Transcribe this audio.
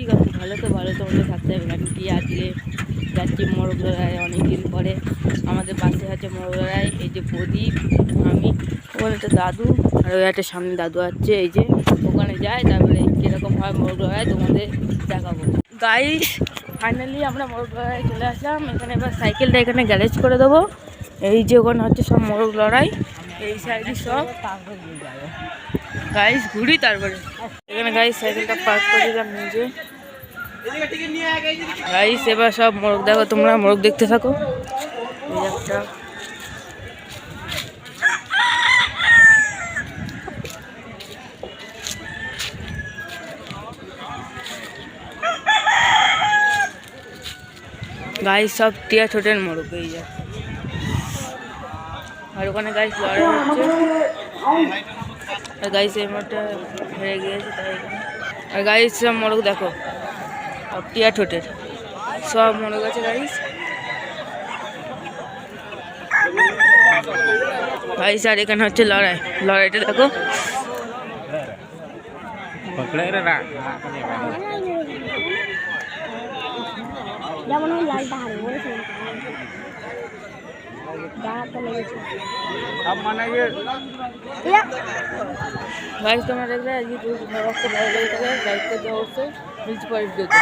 কী আছে, ভালো তো ভালো তো মধ্যে থাকতে হবে কারণ কি আজকে যাচ্ছি অনেক দিন পরে। আমাদের পাশে আছে লড়াই এই যে প্রদীপ, আমি, ওখানে একটা দাদু, আর ওই একটা সামনে দাদু আছে এই যে ওখানে যায়, তারপরে কীরকম হয় মোরগ লড়াই তোমাদের দেখাবো। গাইস ফাইনালি আমরা মোরগ লড়াই চলে আসলাম। এখানে এবার সাইকেলটা এখানে গ্যারেজ করে দেবো। এই যে ওখানে হচ্ছে সব মোরগ লড়াই এই সাইডে সব। গাইস ঘুরি তারপরে। এখানে গাইস সাইকেলটা পার্ক করে দিলাম নিজে। গাইস এবার সব মোরগ, দেখো তোমরা মোরগ দেখতে থাকো। একটা। গাইস সব টিয়া ছোটের মোরগ, এই যে। আর ওখানে গাইস লড়াই হচ্ছে। আর গাইস এই মোটটা হেরে গিয়েছে তাই আর গাইস সব মোরগ দেখো টিয়া ঠোঁটের। সব মোরগ আছে গাইস গাইস আর এখানে হচ্ছে লড়াই। লড়াইটা দেখো। যেমন ওই লালটা গাইস তোমরা দেখলে আজকে রক্ত ভালো লাগে লাইক করে দেওয়া পরের ভিডিওতে